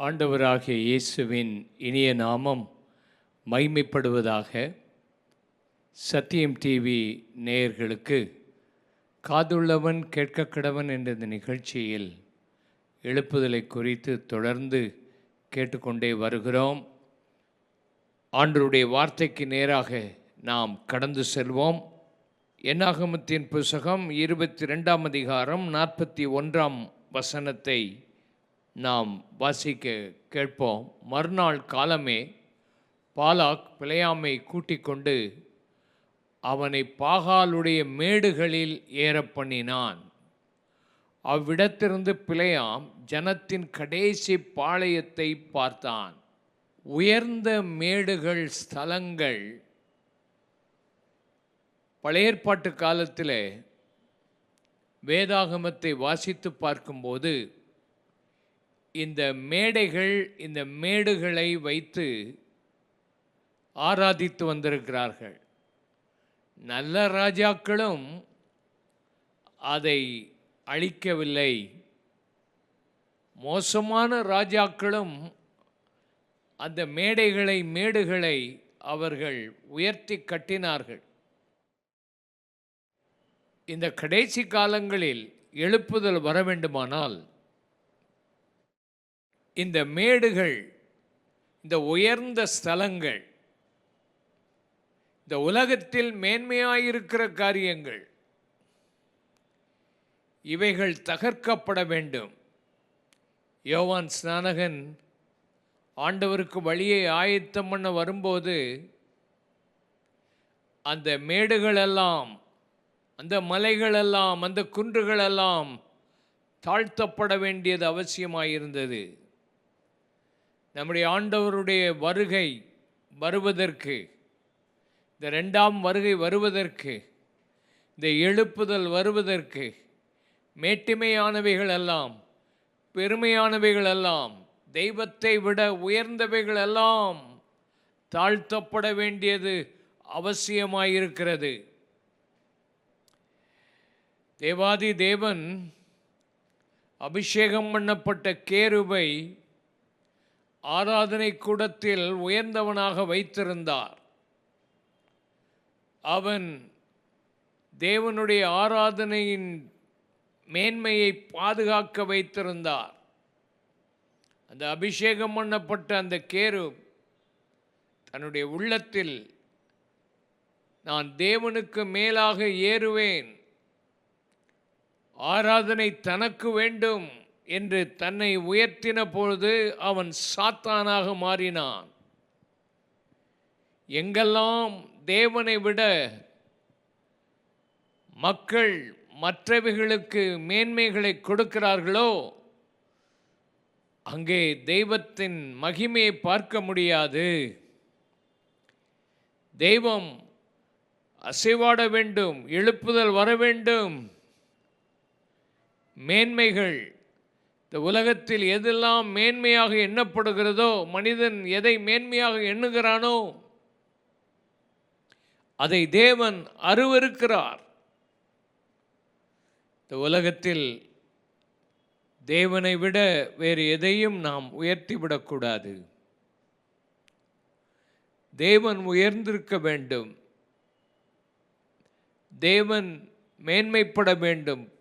ஆண்டவராகிய இயேசுவின் இனிய நாமம் மைமைப்படுவதாக சத்தியம் டிவி நேயர்களுக்கு காதுள்ளவன் கேட்கக்கடவன் என்ற இந்த நிகழ்ச்சியில் எழுப்புதலை குறித்து தொடர்ந்து கேட்டுக்கொண்டே வருகிறோம். ஆண்டருடைய வார்த்தைக்கு நேராக நாம் கடந்து செல்வோம். என்னாகமத்தின் புஸ்தகம் இருபத்தி ரெண்டாம் அதிகாரம் நாற்பத்தி ஒன்றாம் வசனத்தை நாம் வாசிக்க கேட்போம். மறுநாள் காலமே பாலாக் பிழையாமை கூட்டிக் கொண்டு அவனை பாகாலுடைய மேடுகளில் ஏற பண்ணினான். அவ்விடத்திலிருந்து பிழையாம் ஜனத்தின் கடைசி பாளையத்தை பார்த்தான். உயர்ந்த மேடுகள் ஸ்தலங்கள். பழையற்பாட்டு காலத்தில் வேதாகமத்தை வாசித்து பார்க்கும்போது இந்த மேடைகள் இந்த மேடுகளை வைத்து ஆராதித்து வந்திருக்கிறார்கள். நல்ல ராஜாக்களும் அதை அழிக்கவில்லை. மோசமான ராஜாக்களும் அந்த மேடைகளை மேடுகளை அவர்கள் உயர்த்தி கட்டினார்கள். இந்த கடைசி காலங்களில் எழுப்புதல் வர வேண்டுமானால் இந்த மேடுகள் இந்த உயர்ந்த ஸ்தலங்கள் இந்த உலகத்தில் மேன்மையாயிருக்கிற காரியங்கள் இவைகள் தகர்க்கப்பட வேண்டும். யோவான் ஸ்நானகன் ஆண்டவருக்கு வழியை ஆயத்தம் பண்ண வரும்போது அந்த மேடுகளெல்லாம் அந்த மலைகளெல்லாம் அந்த குன்றுகளெல்லாம் தாழ்த்தப்பட வேண்டியது அவசியமாயிருந்தது. நம்முடைய ஆண்டவருடைய வருகை வருவதற்கு இந்த ரெண்டாம் வருகை வருவதற்கு இந்த எழுப்புதல் வருவதற்கு மேட்டிமையானவைகள் எல்லாம் பெருமையானவைகள் எல்லாம் தெய்வத்தை விட உயர்ந்தவைகள் எல்லாம் தாழ்த்தப்பட வேண்டியது அவசியமாயிருக்கிறது. தேவாதி தேவன் அபிஷேகம் பண்ணப்பட்ட கேருவை ஆராதனை கூடத்தில் உயர்ந்தவனாக வைத்திருந்தார். அவன் தேவனுடைய ஆராதனையின் மேன்மையை பாதுகாக்க வைத்திருந்தார். அந்த அபிஷேகம் பண்ணப்பட்ட அந்த கேரு தன்னுடைய உள்ளத்தில் நான் தேவனுக்கு மேலாக ஏறுவேன். ஆராதனை தனக்கு வேண்டும். என்று தன்னை உயர்த்தின பொழுது அவன் சாத்தானாக மாறினான். எங்கெல்லாம் தேவனை விட மக்கள் மற்றவைகளுக்கு மேன்மைகளை கொடுக்கிறார்களோ அங்கே தெய்வத்தின் மகிமையை பார்க்க முடியாது. தெய்வம் அசைவாட வேண்டும் எழுப்புதல் வர வேண்டும். மேன்மைகள் இந்த உலகத்தில் எதெல்லாம் மேன்மையாக எண்ணப்படுகிறதோ மனிதன் எதை மேன்மையாக எண்ணுகிறானோ அதை தேவன் அருவருக்கிறார். இந்த உலகத்தில் தேவனை விட வேறு எதையும் நாம் உயர்த்திவிடக்கூடாது. தேவன் உயர்ந்திருக்க வேண்டும். தேவன் மேன்மைப்பட வேண்டும்.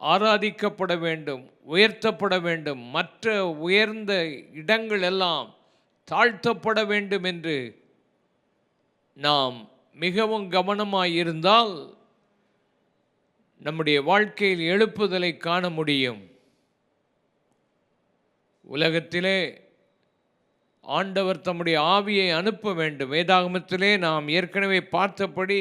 ஆராதிக்கப்பட வேண்டும் உயர்த்தப்பட வேண்டும். மற்ற உயர்ந்த இடங்கள் எல்லாம் தாழ்த்தப்பட வேண்டும் என்று நாம் மிகவும் கவனமாக இருந்தால் நம்முடைய வாழ்க்கையில் எழுப்புதலை காண முடியும். உலகத்திலே ஆண்டவர் தம்முடைய ஆவியை அனுப்ப வேண்டும். வேதாகமத்திலே நாம் ஏற்கனவே பார்த்தபடி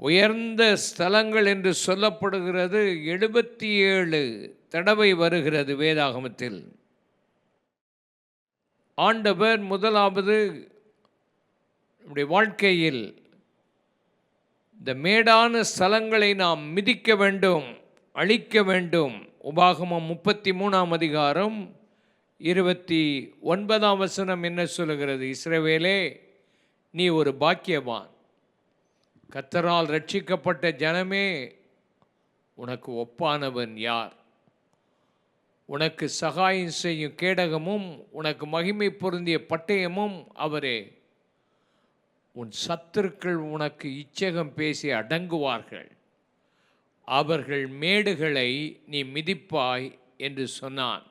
உயர்ந்த ஸ்தலங்கள் என்று சொல்லப்படுகிறது. எழுபத்தி ஏழு தடவை வருகிறது வேதாகமத்தில். ஆண்டவர் முதலாவது நம்முடைய வாழ்க்கையில் இந்த மேடான ஸ்தலங்களை நாம் மிதிக்க வேண்டும் அழிக்க வேண்டும். உபாகமம் முப்பத்தி மூணாம் அதிகாரம் இருபத்தி ஒன்பதாம் வசனம் என்ன சொல்லுகிறது? இஸ்ரவேலே நீ ஒரு பாக்கியவான். கத்தரால் ரட்சிக்கப்பட்ட ஜனமே உனக்கு ஒப்பானவன் யார்? உனக்கு சகாயம் செய்யும் கேடகமும் உனக்கு மகிமை பொருந்திய பட்டயமும் அவரே. உன் சத்துருக்கள் உனக்கு இச்சகம் பேசி அடங்குவார்கள். அவர்கள் மேடுகளை நீ மிதிப்பாய் என்று சொன்னான்.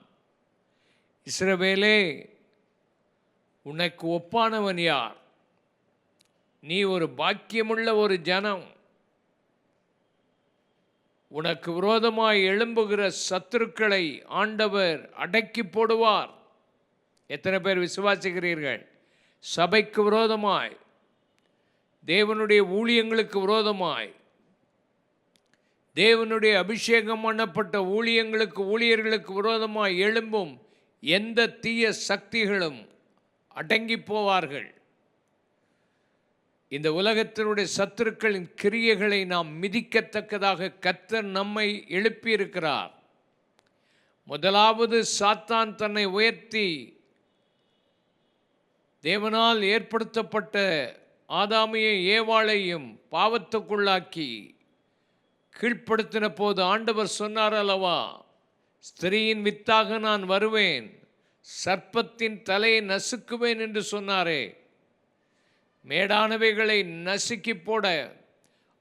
இஸ்ரவேலே உனக்கு ஒப்பானவன் யார்? நீ ஒரு பாக்கியமுள்ள ஒரு ஜனம். உனக்கு விரோதமாய் எழும்புகிற சத்துருக்களை ஆண்டவர் அடக்கி போடுவார். எத்தனை பேர் விசுவாசிக்கிறீர்கள்? சபைக்கு விரோதமாய். தேவனுடைய ஊழியங்களுக்கு விரோதமாய். தேவனுடைய அபிஷேகம் பண்ணப்பட்ட ஊழியங்களுக்கு ஊழியர்களுக்கு விரோதமாய் எழும்பும் எந்த தீய சக்திகளும் அடங்கி போவார்கள். இந்த உலகத்தினுடைய சத்துருக்களின் கிரியைகளை நாம் மிதிக்கத்தக்கதாக கத்தர் நம்மை எழுப்பியிருக்கிறார். முதலாவது சாத்தான் தன்னை உயர்த்தி தேவனால் ஏற்படுத்தப்பட்ட ஆதாமியை ஏவாளையும் பாவத்துக்குள்ளாக்கி கீழ்ப்படுத்தின போது ஆண்டவர் சொன்னார் அல்லவா ஸ்திரீயின் வித்தாக நான் வருவேன் சர்ப்பத்தின் தலையை நசுக்குவேன் என்று சொன்னாரே. மேடானவைகளை நசுக்கி போட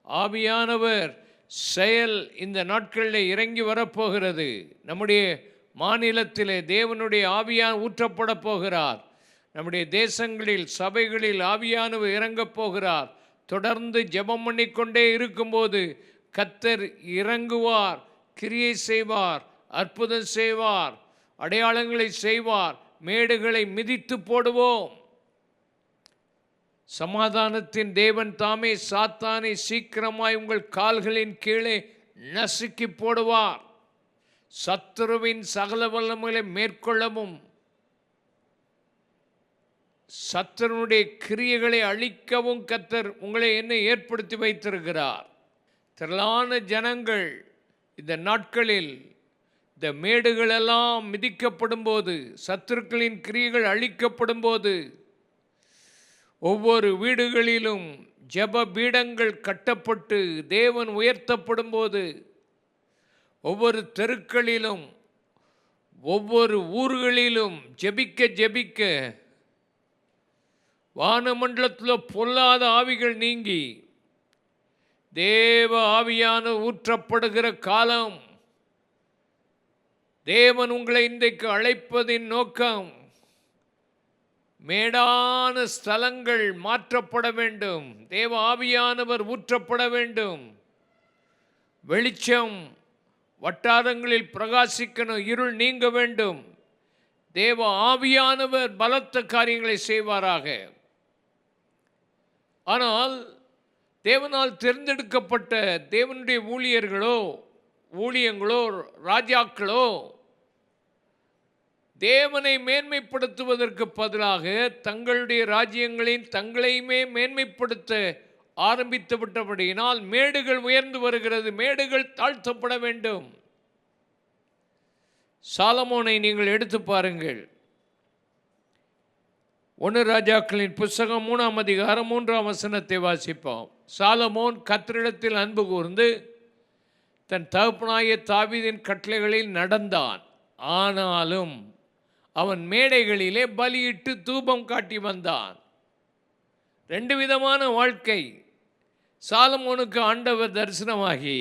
ஆவியானவர் செயல் இந்த நாட்களில் இறங்கி வரப்போகிறது. நம்முடைய மாநிலத்திலே தேவனுடைய ஆவியான் ஊற்றப்பட போகிறார். நம்முடைய தேசங்களில் சபைகளில் ஆவியானவர் இறங்கப் போகிறார். தொடர்ந்து ஜெபம் பண்ணிக்கொண்டே இருக்கும்போது கத்தர் இறங்குவார் கிரியை செய்வார் அற்புதம் செய்வார் அடையாளங்களை செய்வார் மேடுகளை மிதித்து போடுவோம். சமாதானத்தின் தேவன் தாமே சாத்தானை சீக்கிரமாய் உங்கள் கால்களின் கீழே நசுக்கி போடுவார். சத்துருவின் சகல வல்லமைகளை மேற்கொள்ளவும் சத்துருனுடைய கிரியைகளை அழிக்கவும் கத்தர் உங்களை என்ன ஏற்படுத்தி வைத்திருக்கிறார். திரளான ஜனங்கள் இந்த நாட்களில் இந்த மேடுகளெல்லாம் மிதிக்கப்படும் போது சத்துருக்களின் கிரியைகள் அழிக்கப்படும் போது ஒவ்வொரு வீடுகளிலும் ஜெப பீடங்கள் கட்டப்பட்டு தேவன் உயர்த்தப்படும் போது ஒவ்வொரு தெருக்களிலும் ஒவ்வொரு ஊர்களிலும் ஜெபிக்க ஜெபிக்க வானமண்டலத்தில் பொல்லாத ஆவிகள் நீங்கி தேவ ஆவியான ஊற்றப்படுகிற காலம் தேவன் உங்களை இன்றைக்கு அழைப்பதின் நோக்கம் மேடான ஸ்தலங்கள் மாற்றப்பட வேண்டும். தேவ ஆவியானவர் ஊற்றப்பட வேண்டும். வெளிச்சம் வட்டாரங்களில் பிரகாசிக்கணும் இருள் நீங்க வேண்டும். தேவ ஆவியானவர் பலத்த காரியங்களை செய்வாராக. ஆனால் தேவனால் தேர்ந்தெடுக்கப்பட்ட தேவனுடைய ஊழியர்களோ ஊழியங்களோ ராஜாக்களோ தேவனை மேன்மைப்படுத்துவதற்கு பதிலாக தங்களுடைய ராஜ்யங்களின் தங்களையுமே மேன்மைப்படுத்த ஆரம்பித்து விட்டபடியினால் மேடுகள் உயர்ந்து வருகிறது மேடுகள் தாழ்த்தப்பட வேண்டும். சாலமோனை நீங்கள் எடுத்து பாருங்கள். ஒன்று ராஜாக்களின் புஸ்தகம் மூணாம் அதிகாரம் மூன்றாம் வசனத்தை வாசிப்போம். சாலமோன் கத்திரிடத்தில் அன்பு கூர்ந்து தன் தகப்பனாய தாவிதின் கட்டளைகளில் நடந்தான். ஆனாலும் அவன் மேடைகளிலே பலியிட்டு தூபம் காட்டி வந்தான். ரெண்டு விதமான வாழ்க்கை. சாலமோனுக்கு ஆண்டவர் தரிசனமாகி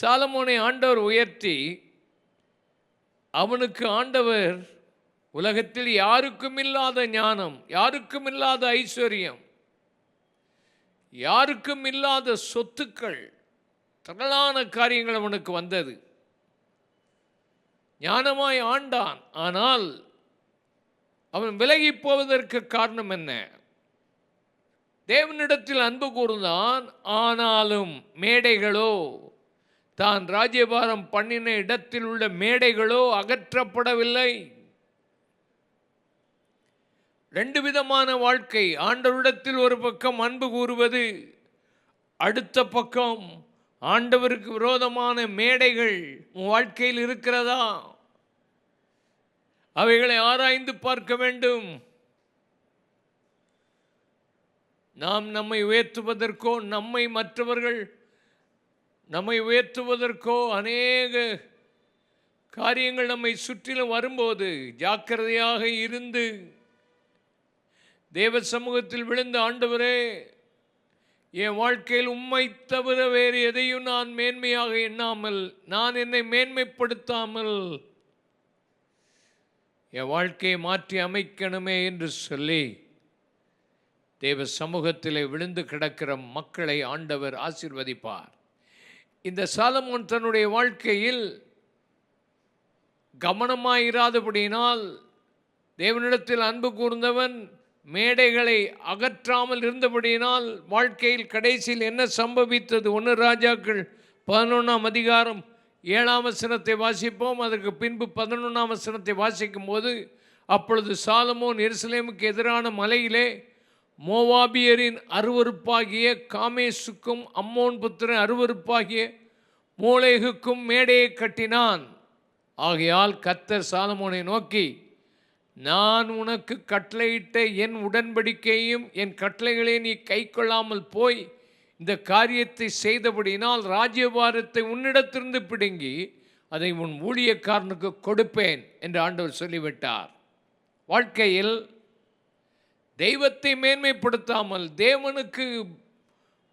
சாலமோனை ஆண்டவர் உயர்த்தி அவனுக்கு ஆண்டவர் உலகத்தில் யாருக்கும் இல்லாத ஞானம் யாருக்கும் இல்லாத ஐஸ்வர்யம் யாருக்கும் இல்லாத சொத்துக்கள் திரளான காரியங்கள் அவனுக்கு வந்தது. ஞானமாய் ஆண்டான். ஆனால் அவன் விலகி போவதற்கு காரணம் என்ன? தேவனிடத்தில் அன்பு கூர்ந்தான். ஆனாலும் மேடைகளோ தான் ராஜ்யபாரம் பண்ணின இடத்தில் உள்ள மேடைகளோ அகற்றப்படவில்லை. ரெண்டு விதமான வாழ்க்கை. ஆண்டவரிடத்தில் ஒரு பக்கம் அன்பு கூறுவது அடுத்த பக்கம் ஆண்டவருக்கு விரோதமான மேடைகள் உன் வாழ்க்கையில் இருக்கிறதா? அவைகளை ஆராய்ந்து பார்க்க வேண்டும். நாம் நம்மை உயர்த்துவதற்கோ நம்மை மற்றவர்கள் நம்மை உயர்த்துவதற்கோ அநேக காரியங்கள் நம்மை சுற்றிலும் வரும்போது ஜாக்கிரதையாக இருந்து தேவ சமூகத்தில் விழுந்த ஆண்டவரே என் வாழ்க்கையில் உம்மை தவிர வேறு எதையும் நான் மேன்மையாக எண்ணாமல் நான் என்னை மேன்மைப்படுத்தாமல் என் வாழ்க்கையை மாற்றி அமைக்கணுமே என்று சொல்லி தேவ சமூகத்திலே விழுந்து கிடக்கிற மக்களை ஆண்டவர் ஆசிர்வதிப்பார். இந்த சாலமோன் தன்னுடைய வாழ்க்கையில் கவனமாயிராதபடியினால் தேவனிடத்தில் அன்பு கூர்ந்தவன் மேடைகளை அகற்றாமல் இருந்தபடியினால் வாழ்க்கையில் கடைசியில் என்ன சம்பவித்தது? ஒன்று ராஜாக்கள் பதினொன்றாம் அதிகாரம் ஏழாம் வசனத்தை வாசிப்போம். அதற்கு பின்பு பதினொன்றாம் வசனத்தை வாசிக்கும் போது அப்பொழுது சாலமோன் எருசலேமுக்கு எதிரான மலையிலே மோவாபியரின் அருவருப்பாகிய காமேசுக்கும் அம்மோன் புத்திரன் அருவருப்பாகிய மூளைகுக்கும் மேடையை கட்டினான். ஆகையால் கத்தர் சாலமோனை நோக்கி நான் உனக்கு கட்டளையிட்ட என் உடன்படிக்கையும் என் கட்டளைகளை நீ கைக்கொள்ளாமல் போய் இந்த காரியத்தை செய்தபடியினால் ராஜ்யபாரத்தை உன்னிடத்திலிருந்து பிடுங்கி அதை உன் ஊழியக்காரனுக்கு கொடுப்பேன் என்று ஆண்டவர் சொல்லிவிட்டார். வாழ்க்கையில் தெய்வத்தை மேன்மைப்படுத்தாமல் தேவனுக்கு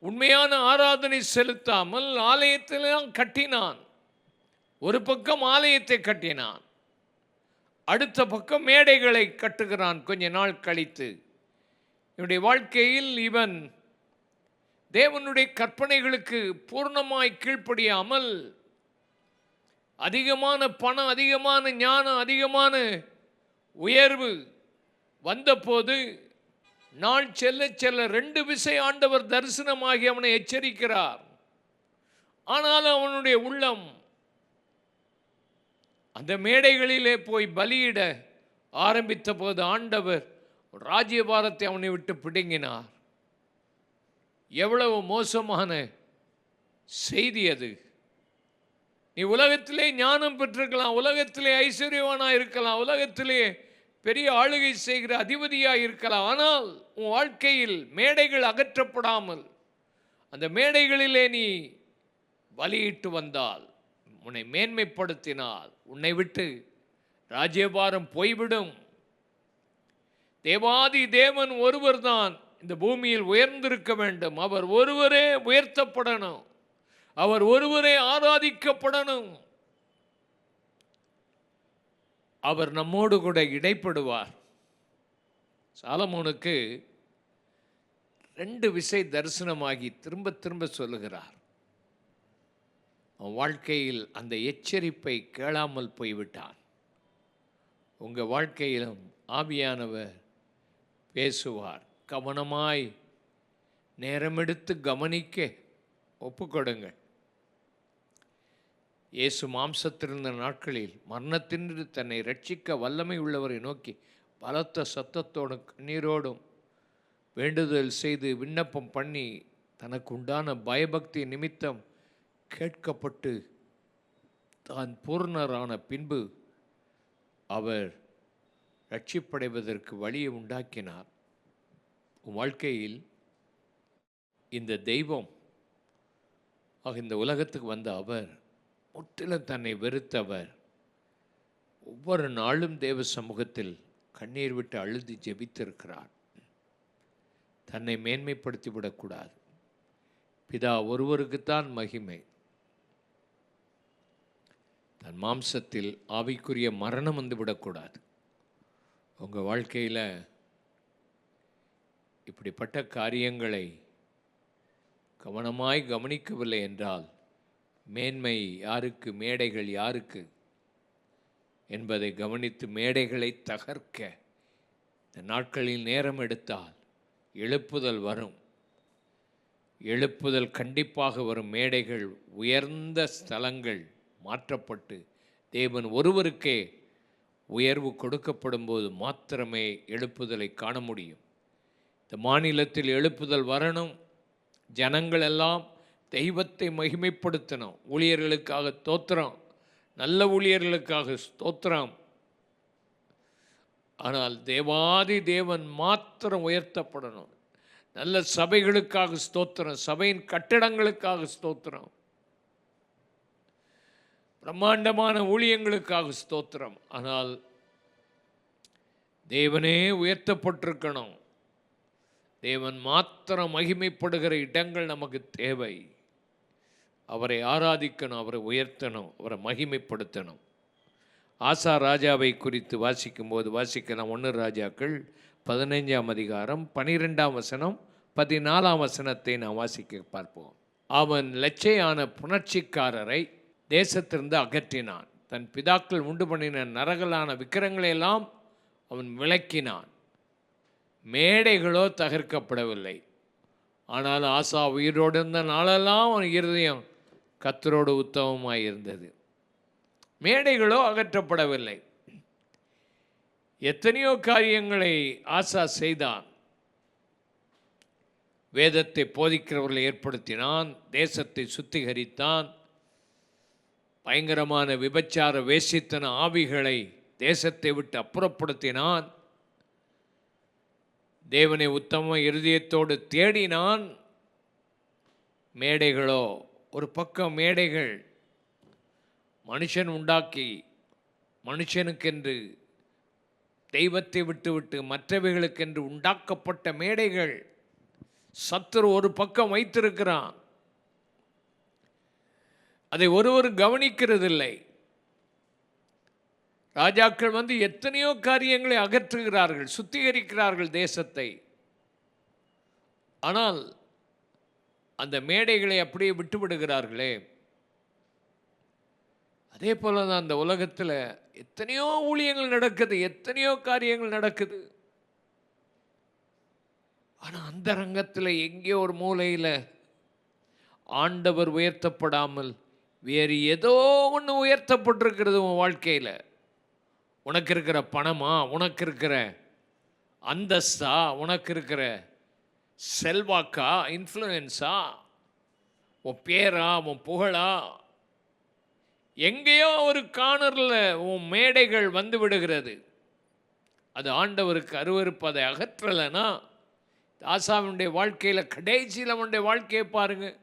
உண்மையான ஆராதனை செலுத்தாமல் ஆலயத்திலாம் கட்டினான். ஒரு பக்கம் ஆலயத்தை கட்டினான். அடுத்த பக்கம் மேடைகளை கட்டுகிறான். கொஞ்ச நாள் கழித்து இவனுடைய வாழ்க்கையில் இவன் தேவனுடைய கற்பனைகளுக்கு பூர்ணமாய் கீழ்ப்படியாமல் அதிகமான பணம் அதிகமான ஞானம் அதிகமான உயர்வு வந்தபோது நாள் செல்ல செல்ல ரெண்டு விசை ஆண்டவர் தரிசனமாகி அவனை எச்சரிக்கிறார். ஆனாலும் அவனுடைய உள்ளம் அந்த மேடைகளிலே போய் பலியிட ஆரம்பித்த போது ஆண்டவர் ராஜ்யபாரத்தை அவனை விட்டு பிடுங்கினார். எவ்வளவு மோசமான செய்தி அது. நீ உலகத்திலே ஞானம் பெற்றிருக்கலாம் உலகத்திலே ஐஸ்வர்யவானாக இருக்கலாம் உலகத்திலே பெரிய ஆளுகை செய்கிற அதிபதியாக இருக்கலாம். ஆனால் உன் வாழ்க்கையில் மேடைகள் அகற்றப்படாமல் அந்த மேடைகளிலே நீ வலியிட்டு வந்தால். உன்னை மேன்மைப்படுத்தினால் உன்னை விட்டு ராஜ்யபாரம் போய்விடும். தேவாதி தேவன் ஒருவர்தான் இந்த பூமியில் உயர்ந்திருக்க வேண்டும். அவர் ஒருவரே உயர்த்தப்படணும். அவர் ஒருவரே ஆராதிக்கப்படணும். அவர் நம்மோடு கூட இடைப்படுவார். சாலமோனுக்கு ரெண்டு விசை தரிசனமாகி திரும்ப திரும்ப சொல்லுகிறார். அவன் வாழ்க்கையில் அந்த எச்சரிப்பை கேளாமல் போய்விட்டான். உங்கள் வாழ்க்கையிலும் ஆவியானவர் பேசுவார். கவனமாய் நேரமெடுத்து கவனிக்க ஒப்புக்கொடுங்கள். இயேசு மாம்சத்திருந்த நாட்களில் மரணத்தின்று தன்னை ரட்சிக்க வல்லமை உள்ளவரை நோக்கி பலத்த சத்தத்தோடும் கண்ணீரோடும் வேண்டுதல் செய்து விண்ணப்பம் பண்ணி தனக்குண்டான பயபக்தி நிமித்தம் கேட்கப்பட்டு தான் பூர்ணரான பின்பு அவர் ரட்சிப்படைவதற்கு வழியை உண்டாக்கினார். உன் வாழ்க்கையில் இந்த தெய்வம் ஆக இந்த உலகத்துக்கு வந்த அவர் முற்றிலும் தன்னை வெறுத்தவர். ஒவ்வொரு நாளும் தேவ சமூகத்தில் கண்ணீர் விட்டு அழுது ஜெபித்திருக்கிறார். தன்னை மேன்மைப்படுத்தி விடக்கூடாது பிதா ஒருவருக்குத்தான் மகிமை. தன் மாம்சத்தில் ஆவிக்குரிய மரணம் வந்து விடக்கூடாது. உங்கள் வாழ்க்கையில் இப்படிப்பட்ட காரியங்களை கவனமாய் கவனிக்கவில்லை என்றால் மேன்மை யாருக்கு மேடைகள் யாருக்கு என்பதை கவனித்து மேடைகளை தகர்க்க இந்த நாட்களில் நேரம் எடுத்தால் எழுப்புதல் வரும். எழுப்புதல் கண்டிப்பாக வரும். மேடைகள் உயர்ந்த ஸ்தலங்கள் மாற்றப்பட்டு தேவன் ஒருவருக்கே உயர்வு கொடுக்கப்படும் போது மாத்திரமே எழுப்புதலை காண முடியும். இந்த மாநிலத்தில் எழுப்புதல் வரணும். ஜனங்கள் எல்லாம் தெய்வத்தை மகிமைப்படுத்தணும். ஊழியர்களுக்காக தோத்திரம் நல்ல ஊழியர்களுக்காக ஸ்தோத்திரம். ஆனால் தேவாதி தேவன் மாத்திரம் உயர்த்தப்படணும். நல்ல சபைகளுக்காக ஸ்தோத்திரம். சபையின் கட்டிடங்களுக்காக ஸ்தோத்திரம். பிரம்மாண்டமான ஊழியங்களுக்காக ஸ்தோத்திரம். ஆனால் தேவனே உயர்த்தப்பட்டிருக்கணும். தேவன் மாத்திரம் மகிமைப்படுகிற இடங்கள் நமக்கு தேவை. அவரை ஆராதிக்கணும் அவரை உயர்த்தணும் அவரை மகிமைப்படுத்தணும். ஆசா ராஜாவை குறித்து வாசிக்கும்போது வாசிக்கலாம் ஒன்று ராஜாக்கள் பதினைஞ்சாம் அதிகாரம் பனிரெண்டாம் வசனம் பதினாலாம் வசனத்தை நான் வாசிக்க பார்ப்போம். அவன் லட்சையான புணர்ச்சிக்காரரை தேசத்திலிருந்து அகற்றினான். தன் பிதாக்கள் உண்டு பண்ணின நரகலான விக்கிரங்களையெல்லாம் அவன் விளக்கினான். மேடைகளோ தகர்க்கப்படவில்லை. ஆனால் ஆசா உயிரோடு இருந்த நாளெல்லாம் அவன் இருதயம் கத்தரோடு உத்தமமாக இருந்தது மேடைகளோ அகற்றப்படவில்லை. எத்தனையோ காரியங்களை ஆசா செய்தான். வேதத்தை போதிக்கிறவர்களை ஏற்படுத்தினான் தேசத்தை சுத்திகரித்தான் பயங்கரமான விபச்சார வேசித்தன ஆவிகளை தேசத்தை விட்டு அப்புறப்படுத்தினான். தேவனை உத்தம இருதயத்தோடு தேடினான். மேடைகளோ ஒரு பக்கம் மேடைகள் மனுஷன் உண்டாக்கி மனுஷனுக்கென்று தெய்வத்தை விட்டுவிட்டு மற்றவைகளுக்கென்று உண்டாக்கப்பட்ட மேடைகள் சத்துரு ஒரு பக்கம் வைத்திருக்கிறான். அதை ஒருவர் கவனிக்கிறதில்லை. ராஜாக்கள் வந்து எத்தனையோ காரியங்களை அகற்றுகிறார்கள் சுத்திகரிக்கிறார்கள் தேசத்தை. ஆனால் அந்த மேடைகளை அப்படியே விட்டுவிடுகிறார்களே. அதே போல தான் அந்த உலகத்தில் எத்தனையோ ஊழியங்கள் நடக்குது எத்தனையோ காரியங்கள் நடக்குது. ஆனால் அந்த ரங்கத்தில் எங்கேயோ ஒரு மூலையில் ஆண்டவர் உயர்த்தப்படாமல் வேறு ஏதோ ஒன்று உயர்த்தப்பட்டிருக்கிறது உன் வாழ்க்கையில். உனக்கு இருக்கிற பணமா? உனக்கு இருக்கிற அந்தஸ்தா? உனக்கு இருக்கிற செல்வாக்கா? இன்ஃப்ளூயன்ஸா உன் பேரா? உன் புகழா? எங்கேயோ ஒரு காணரில் உன் மேடைகள் வந்து விடுகிறது. அது ஆண்டவருக்கு அருவருப்பதை அகற்றலைன்னா ஆசாவினுடைய வாழ்க்கையில் கடைசியில் அவனுடைய வாழ்க்கையை பாருங்கள்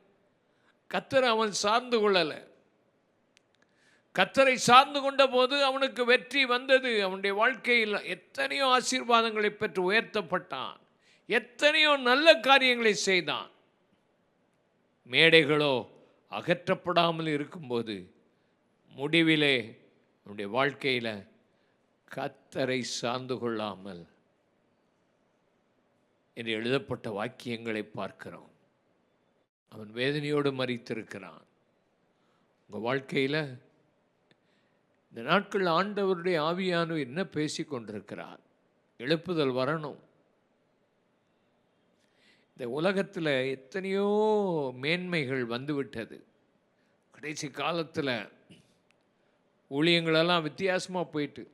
கத்தரை அவன் சார்ந்து கொள்ளலை. கத்தரை சார்ந்து கொண்ட போது அவனுக்கு வெற்றி வந்தது. அவனுடைய வாழ்க்கையில் எத்தனையோ ஆசீர்வாதங்களை பெற்று உயர்த்தப்பட்டான். எத்தனையோ நல்ல காரியங்களை செய்தான். மேடைகளோ அகற்றப்படாமல் இருக்கும்போது முடிவிலே அவனுடைய வாழ்க்கையில் கத்தரை சார்ந்து கொள்ளாமல் என்று எழுதப்பட்ட வாக்கியங்களை பார்க்கிறோம். அவன் வேதனையோடு மறித்திருக்கிறான். உங்கள் வாழ்க்கையில் இந்த நாட்கள் ஆண்டவருடைய ஆவியானவர் என்ன பேசி கொண்டிருக்கிறார் எழுப்புதல் வரணும். இந்த உலகத்தில் எத்தனையோ மேன்மைகள் வந்துவிட்டது. கடைசி காலத்தில் ஊழியங்களெல்லாம் வித்தியாசமாக போயிட்டு.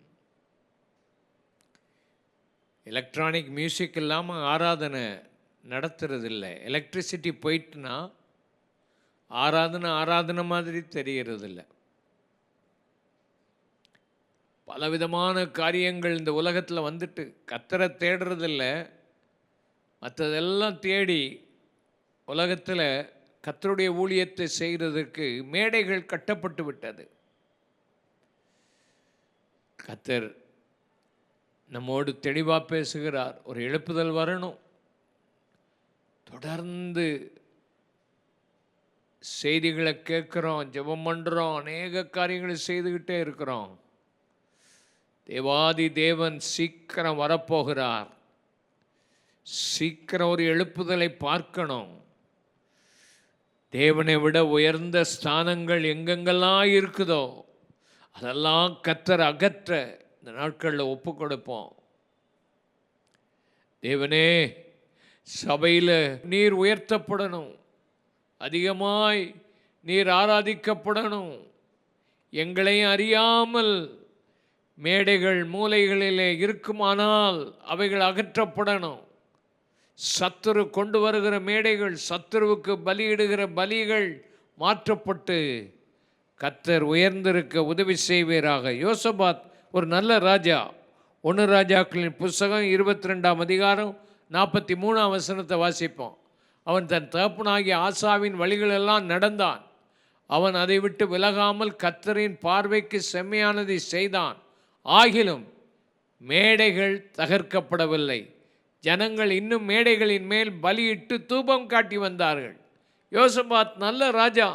எலக்ட்ரானிக் மியூசிக் இல்லாமல் ஆராதனை நடத்துறதில்ல. எலக்ட்ரிசிட்டி போயிட்டுனா ஆராதனை ஆராதனை மாதிரி தெரிகிறதில்லை பலவிதமான காரியங்கள் இந்த உலகத்தில் வந்துட்டு கத்தரை தேடுறதில்ல. மற்றதெல்லாம் தேடி உலகத்தில் கத்தருடைய ஊழியத்தை செய்கிறதுக்கு மேடைகள் கட்டப்பட்டு விட்டது. கத்தர் நம்மோடு தெளிவாக பேசுகிறார். ஒரு எழுப்புதல் வரணும். தொடர்ந்து செய்திகளை கேட்குறோம் ஜெபம் பண்ணுறோம் அநேக காரியங்களை செய்துக்கிட்டே இருக்கிறோம். தேவாதி தேவன் சீக்கிரம் வரப்போகிறார். சீக்கிரம் ஒரு எழுப்புதலை பார்க்கணும். தேவனை விட உயர்ந்த ஸ்தானங்கள் எங்கெங்கெல்லாம் இருக்குதோ அதெல்லாம் கத்தர் அகற்ற இந்த நாட்களில் ஒப்பு கொடுப்போம். தேவனே சபையில் நீர் உயர்த்தப்படணும். அதிகமாய் நீர் ஆராதிக்கப்படணும். எங்களையும் அறியாமல் மேடைகள் மூலைகளிலே இருக்குமானால் அவைகள் அகற்றப்படணும். சத்துரு கொண்டு வருகிற மேடைகள் சத்துருவுக்கு பலியிடுகிற பலிகள் மாற்றப்பட்டு கத்தர் உயர்ந்திருக்க உதவி செய்வீராக. யோசபாத் ஒரு நல்ல ராஜா. ஒன்று ராஜாக்களின் புஸ்தகம் இருபத்தி ரெண்டாம் அதிகாரம் நாற்பத்தி மூணாம் வசனத்தை வாசிப்போம். அவன் தன் தகப்பனாகிய ஆசாவின் வழிகளெல்லாம் நடந்தான். அவன் அதை விட்டு விலகாமல் கத்தரின் பார்வைக்கு செம்மையானதை செய்தான். ஆகிலும் மேடைகள் தகர்க்கப்படவில்லை. ஜனங்கள் இன்னும் மேடைகளின் மேல் பலியிட்டு தூபம் காட்டி வந்தார்கள். யோசபாத் நல்ல ராஜா.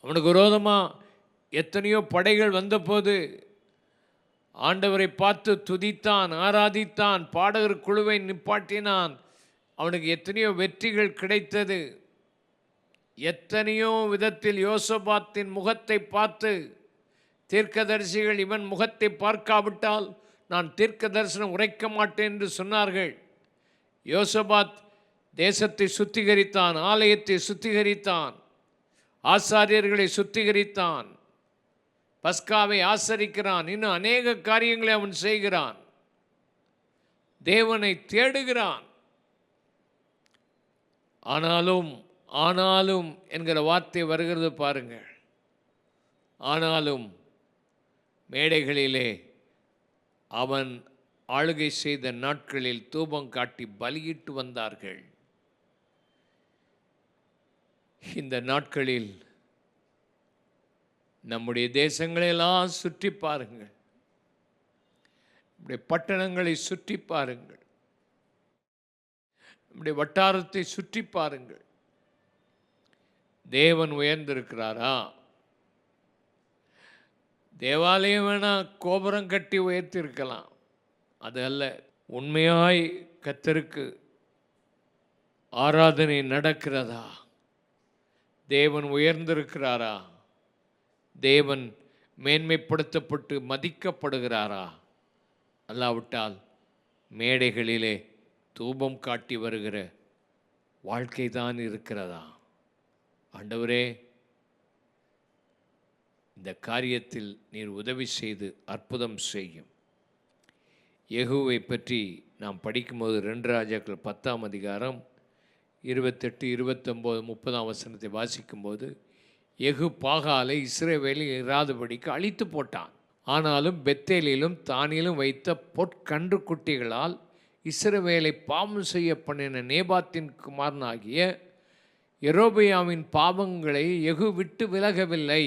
அவனுக்கு விரோதமாக எத்தனையோ படைகள் வந்தபோது ஆண்டவரை பார்த்து துதித்தான் ஆராதித்தான் பாடகர் குழுவை நிப்பாட்டினான். அவனுக்கு எத்தனையோ வெற்றிகள் கிடைத்தது. எத்தனையோ விதத்தில் யோசபாத்தின் முகத்தை பார்த்து தீர்க்கதரிசிகள் இவன் முகத்தை பார்க்காவிட்டால் நான் தீர்க்க தரிசனம் உரைக்க மாட்டேன் என்று சொன்னார்கள். யோசபாத் தேசத்தை சுத்திகரித்தான் ஆலயத்தை சுத்திகரித்தான் ஆசாரியர்களை சுத்திகரித்தான் பஸ்காவை ஆசரிக்கிறான் இன்னும் அநேக காரியங்களை அவன் செய்கிறான் தேவனை தேடுகிறான். ஆனாலும் ஆனாலும் என்கிற வார்த்தை வருகிறது பாருங்கள். ஆனாலும் மேடைகளிலே அவன் ஆளுகை செய்த நாட்களில் தூபம் காட்டி பலியிட்டு வந்தார்கள். இந்த நாட்களில் நம்முடைய தேசங்களெல்லாம் சுற்றி பாருங்கள். நம்முடைய பட்டணங்களை சுற்றி பாருங்கள். நம்முடைய வட்டாரத்தை சுற்றி பாருங்கள். தேவன் உயர்ந்திருக்கிறாரா? தேவாலயம் வேணால் கோபுரம் கட்டி உயர்த்திருக்கலாம். அது அல்ல உண்மையாய் கத்தருக்கு ஆராதனை நடக்கிறதா? தேவன் உயர்ந்திருக்கிறாரா? தேவன் மேன்மைப்படுத்தப்பட்டு மதிக்கப்படுகிறாரா? அல்லாவிட்டால் மேடைகளிலே தூபம் காட்டி வருகிற வாழ்க்கை தான் இருக்கிறதா? ஆண்டவரே இந்த காரியத்தில் நீர் உதவி செய்து அற்புதம் செய்யும். எகுவை பற்றி நாம் படிக்கும்போது ரெண்டு ராஜாக்கள் பத்தாம் அதிகாரம் இருபத்தெட்டு இருபத்தொம்போது முப்பதாம் வசனத்தை வாசிக்கும்போது எகு பாகாலை இஸ்ரேவேலில் இராதபடிக்கு அழித்து போட்டான். ஆனாலும் பெத்தேலிலும் தானிலும் வைத்த பொற்கன்று குட்டிகளால் இஸ்ரவேலை பாவம் செய்ய பண்ணின நேபாத்தின் குமாரனாகிய எரோபியாவின் பாவங்களை எகு விட்டு விலகவில்லை.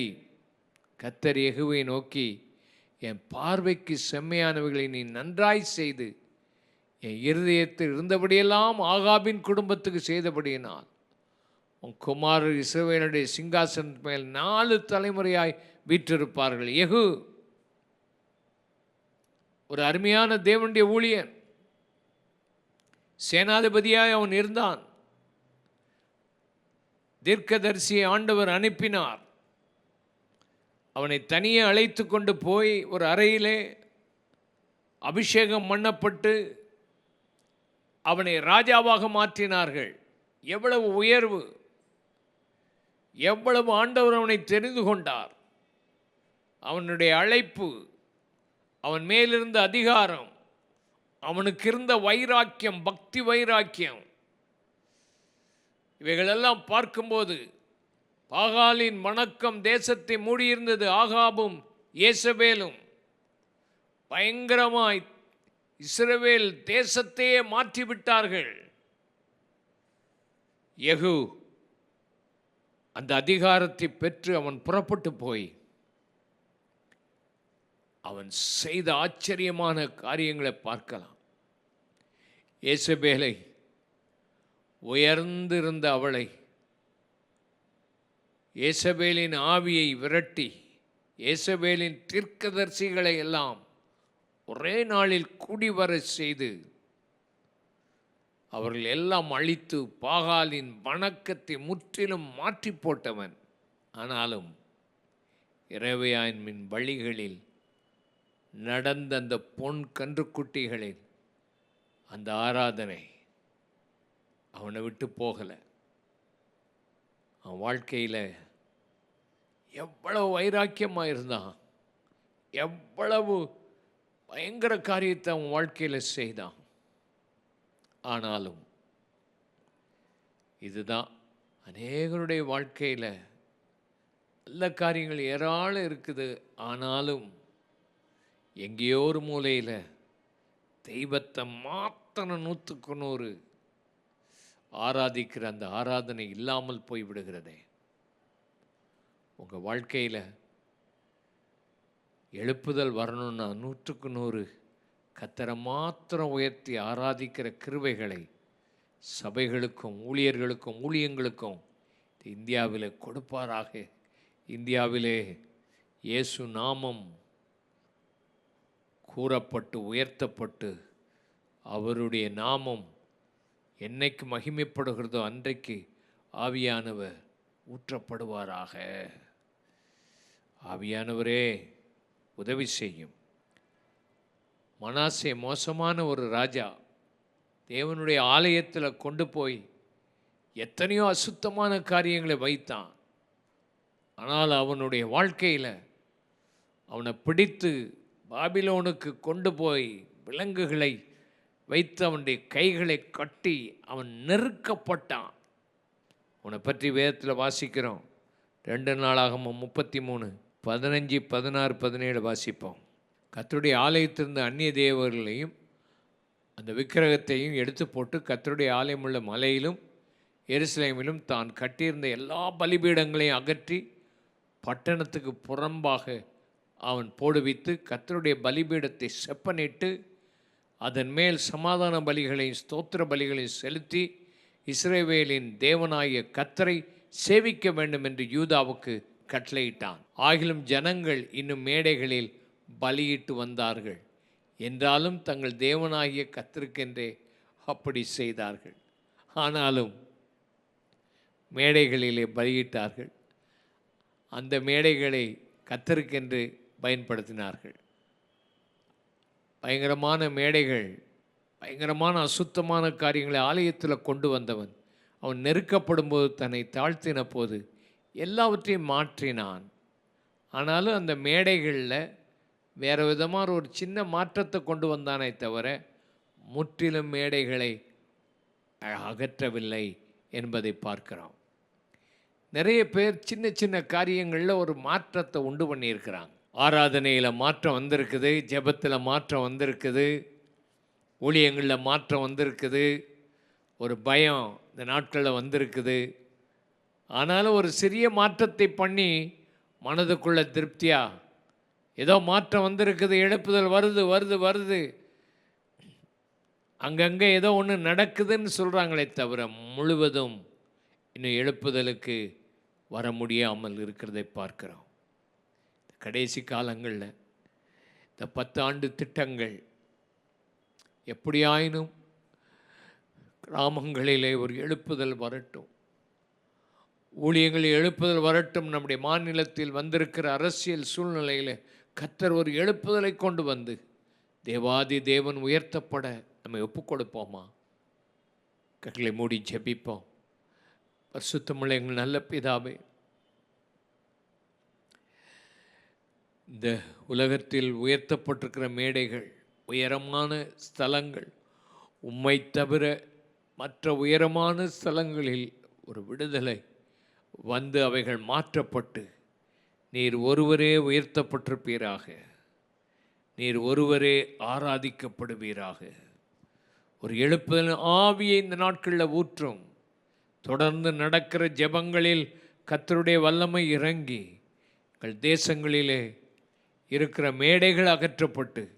கத்தர் எகுவை நோக்கி என் பார்வைக்கு செம்மையானவைகளை நீ நன்றாய் செய்து என் இருதயத்தில் இருந்தபடியெல்லாம் ஆகாபின் குடும்பத்துக்கு செய்தபடியினால் உன் குமாரர் இஸ்ரவேலுடைய சிங்காசனத்து மேல் நாலு தலைமுறையாய் வீற்றிருப்பார்கள். எகு ஒரு அருமையான தேவனுடைய ஊழியன் சேனாதிபதியாய் அவன் இருந்தான். தீர்க்கதரிசியை ஆண்டவர் அனுப்பினார். அவனை தனியே அழைத்து கொண்டு போய் ஒரு அறையிலே அபிஷேகம் பண்ணப்பட்டு அவனை ராஜாவாக மாற்றினார்கள். எவ்வளவு உயர்வு. எவ்வளவு ஆண்டவர் அவனை தெரிந்து கொண்டார். அவனுடைய அழைப்பு அவன் மேலிருந்த அதிகாரம் அவனுக்கு இருந்த வைராக்கியம் பக்தி வைராக்கியம் இவைகளெல்லாம் பார்க்கும்போது பாகாலின் வணக்கம் தேசத்தை மூடியிருந்தது ஆகாபும் இயேசபேலும் பயங்கரமாய் இஸ்ரவேல் தேசத்தையே மாற்றிவிட்டார்கள். யெகூ அந்த அதிகாரத்தை பெற்று அவன் புறப்பட்டு போய் அவன் செய்த ஆச்சரியமான காரியங்களை பார்க்கலாம். இயேசபேலை உயர்ந்திருந்த அவளை ஏசபேலின் ஆவியை விரட்டி ஏசபேலின் தீர்க்கதர்சிகளை எல்லாம் ஒரே நாளில் குடிவர செய்து அவர்கள் எல்லாம் அழித்து பாகாலின் வணக்கத்தை முற்றிலும் மாற்றி போட்டவன். ஆனாலும் இரவையாயின் வழிகளில் நடந்த அந்த பொன் கன்றுக்குட்டிகளில் அந்த ஆராதனை அவனை விட்டு போகலை. அவன் வாழ்க்கையில் எவ்வளவு வைராக்கியமாக இருந்தான். எவ்வளவு பயங்கர காரியத்தை அவன் வாழ்க்கையில் செய்தான். ஆனாலும் இதுதான் அநேகருடைய வாழ்க்கையில் நல்ல காரியங்கள் ஏராளம் இருக்குது. ஆனாலும் எங்கேயோ ஒரு மூலையில் தெய்வத்தை மாத்தன நூற்றுக்கு நூறு ஆராதிக்கிற அந்த ஆராதனை இல்லாமல் போய்விடுகிறதே. உங்கள் வாழ்க்கையில் எழுப்புதல் வரணும்னா நூற்றுக்கு நூறு. கத்தரை மாத்திரம் உயர்த்தி ஆராதிக்கிற கிருவைகளை சபைகளுக்கும் ஊழியர்களுக்கும் ஊழியங்களுக்கும் இந்தியாவில் கொடுப்பாராக. இந்தியாவிலே இயேசு நாமம் கூறப்பட்டு உயர்த்தப்பட்டு அவருடைய நாமம் என்னைக்கு மகிமைப்படுகிறதோ அன்றைக்கு ஆவியானவர் ஊற்றப்படுவாராக. ஆவியானவரே உதவி செய்யும். மனாசே மோசமான ஒரு ராஜா தேவனுடைய ஆலயத்தில் கொண்டு போய் எத்தனையோ அசுத்தமான காரியங்களை வைத்தான். ஆனால் அவனுடைய வாழ்க்கையில் அவனை பிடித்து பாபிலோனுக்கு கொண்டு போய் விலங்குகளை வைத்து அவனுடைய கைகளை கட்டி அவன் நெருக்கப்பட்டான். அவனை பற்றி வேதத்தில் வாசிக்கிறோம். ரெண்டு நாளாகம முப்பத்தி மூணு. பதினஞ்சு பதினாறு பதினேழு வாசிப்போம். கத்தருடைய ஆலயத்திலிருந்து அந்நிய தேவர்களையும் அந்த விக்கிரகத்தையும் எடுத்து போட்டு கத்தருடைய உள்ள மலையிலும் எருசலேமிலும் தான் கட்டியிருந்த எல்லா பலிபீடங்களையும் அகற்றி பட்டணத்துக்கு புறம்பாக அவன் போடுவித்து கத்தருடைய பலிபீடத்தை செப்பனிட்டு அதன் மேல் சமாதான பலிகளையும் ஸ்தோத்திர பலிகளையும் செலுத்தி இஸ்ரேவேலின் தேவனாகிய கத்தரை சேவிக்க வேண்டும் என்று யூதாவுக்கு கட்டளையிட்டான். ஆகிலும் ஜனங்கள் இன்னும் மேடைகளில் பலியிட்டு வந்தார்கள். என்றாலும் தங்கள் தேவனாகிய கத்திருக்கென்றே அப்படி செய்தார்கள். ஆனாலும் மேடைகளிலே பலியிட்டார்கள். அந்த மேடைகளை கத்தருக்கென்று பயன்படுத்தினார்கள். பயங்கரமான மேடைகள் பயங்கரமான அசுத்தமான காரியங்களை ஆலயத்தில் கொண்டு வந்தவன் அவன் நெருக்கப்படும் போது தன்னை தாழ்த்தின போது எல்லாவற்றையும் மாற்றினான். ஆனாலும் அந்த மேடைகளில் வேறு விதமான ஒரு சின்ன மாற்றத்தை கொண்டு வந்தானே தவிர முற்றிலும் மேடைகளை அகற்றவில்லை என்பதை பார்க்கிறோம். நிறைய பேர் சின்ன சின்ன காரியங்களில் ஒரு மாற்றத்தை உண்டு பண்ணியிருக்கிறாங்க. ஆராதனையில் மாற்றம் வந்திருக்குது ஜெபத்தில் மாற்றம் வந்திருக்குது ஊழியங்களில் மாற்றம் வந்திருக்குது ஒரு பயம் இந்த நாட்களில் வந்திருக்குது. ஆனாலும் ஒரு சிறிய மாற்றத்தை பண்ணி மனதுக்குள்ளே திருப்தியாக ஏதோ மாற்றம் வந்திருக்குது எழுப்புதல் வருது வருது வருது. அங்கங்கே ஏதோ ஒன்று நடக்குதுன்னு சொல்கிறாங்களே தவிர முழுவதும் இன்னும் எழுப்புதலுக்கு வர முடியாமல் இருக்கிறதை பார்க்கிறோம். கடைசி காலங்களில் இந்த பத்து ஆண்டு திட்டங்கள் எப்படியாயினும் கிராமங்களிலே ஒரு எழுப்புதல் வரட்டும். ஊழியங்களை எழுப்புதல் வரட்டும். நம்முடைய மாநிலத்தில் வந்திருக்கிற அரசியல் சூழ்நிலையில் கத்தர் ஒரு எழுப்புதலை கொண்டு வந்து தேவாதி தேவன் உயர்த்தப்பட நம்ம ஒப்புக் கொடுப்போமா கட்டளை மூடி ஜெபிப்போம். பரிசுத்தமிழ் எங்கள் நல்ல பிதாவே இந்த உலகத்தில் உயர்த்தப்பட்டிருக்கிற மேடைகள் உயரமான ஸ்தலங்கள் உம்மை தவிர மற்ற உயரமான ஸ்தலங்களில் ஒரு விடுதலை வந்து அவைகள் மாற்றப்பட்டு நீர் ஒருவரே உயர்த்தப்பட்டிருப்பீராக. நீர் ஒருவரே ஆராதிக்கப்படுவீராக. ஒரு எழுப்புதல் ஆவியை இந்த நாட்களில் ஊற்றும். தொடர்ந்து நடக்கிற ஜெபங்களில் கத்தருடைய வல்லமை இறங்கி எங்கள் தேசங்களிலே இருக்கிற மேடைகள் அகற்றப்பட்டு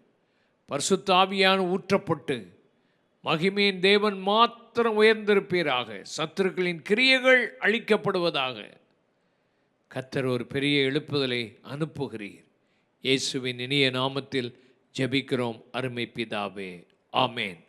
பரிசுத்தாவியான ஊற்றப்பட்டு மகிமையின் தேவன் மாத்திரம் உயர்ந்திருப்பீராக. சத்துருக்களின் கிரியைகள் அழிக்கப்படுவதாக. கத்தர் ஒரு பெரிய எழுப்புதலை அனுப்புகிறீர். இயேசுவின் இனிய நாமத்தில் ஜெபிக்கிறோம் அருமை பிதாவே. ஆமேன்.